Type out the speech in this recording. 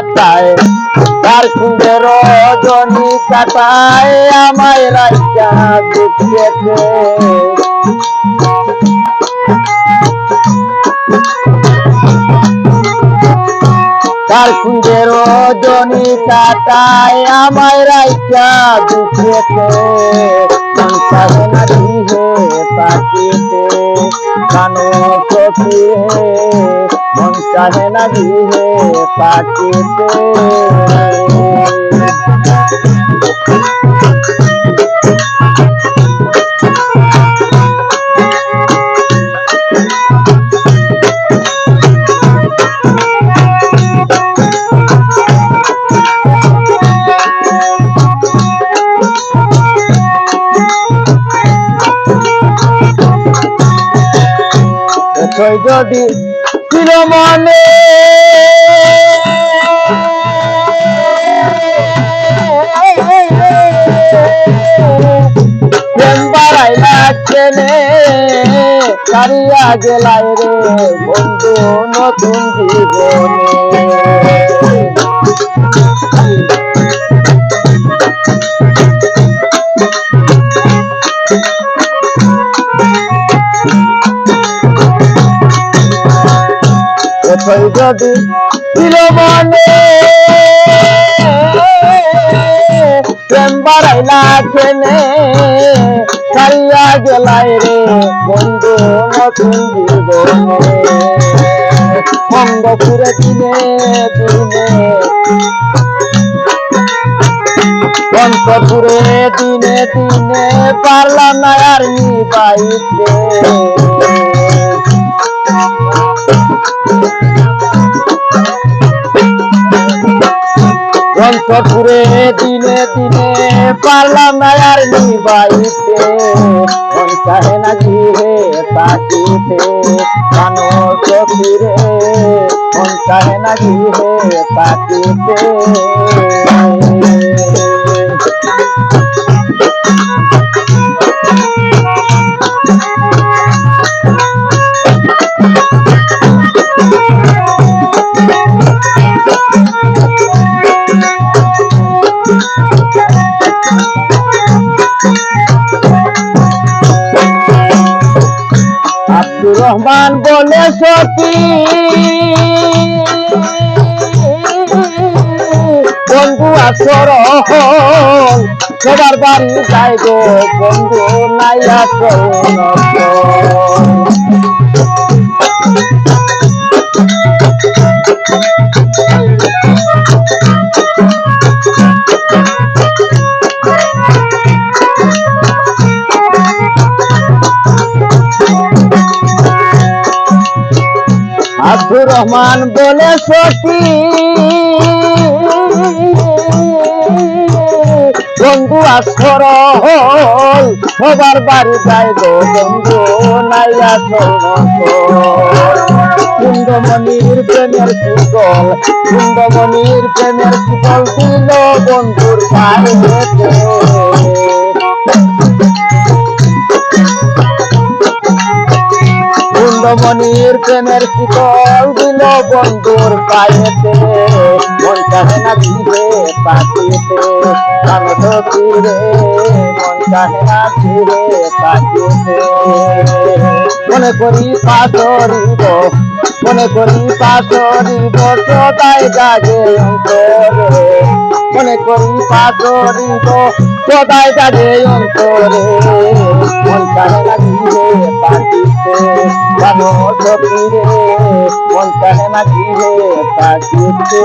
কাটায়, তার কুঁজে রজনী কাটায়, আমায় রাইকা দুঃখেতে তার কুঁজে রজনী কাটায়, আমায় না দিহে তাকিতে কানো চোখে। মন চাহে না দিহে তাকিতে দেখই যদি মনে প্রেম বাড়াইলা কেনে কারিয়া গেলাই রে বন্ধু নতুন জীবনে। যদি ছিল মনে। প্রেম বাড়াইলা কেনে। ছাড়িয়া গেলাই রে বন্ধু, নতুন জীবনে। অঙ্গপুরে দিনে দিনে। অন্তপুরে দিনে দিনে পারলাম না আর নিবাইতে। অন্তপুরে দিনে দিনে পারলাম না আর নিবাইতে। মন চাহে না গিয়ে তাকিতে কানো চোখিরে মন চাহে না গিয়ে তাকিতে রহমান বলে সতী। বন্ধু আসর সবার বাড়ি যাই গো বন্ধু নাই আসর আব্দুর রহমান বলে সতী বন্ধু, আসর সবার বাড়ি যাই গো বন্ধু, নাই আসর কুন্দমণির প্রেমের শিকল কুন্দমণির প্রেমের শিকল দিল বন্ধুর পায়ে কুন্দমণির প্রেমের শিকল দিল বন্ধুর পায়েতে। মন চাহে না ঘিরে পাখিতে কানত তীরে মন চাহে না ঘিরে পাখিতে মনে করি পাথরিব মনে করি পাথরিব সদাই জাগে অন্তরে। মনে করি পাথরিব সদাই জাগে অন্তরে। মন চাহে না ঘিরে পাখিতে কেন সখিরে মন চাহে না রে পাখিতে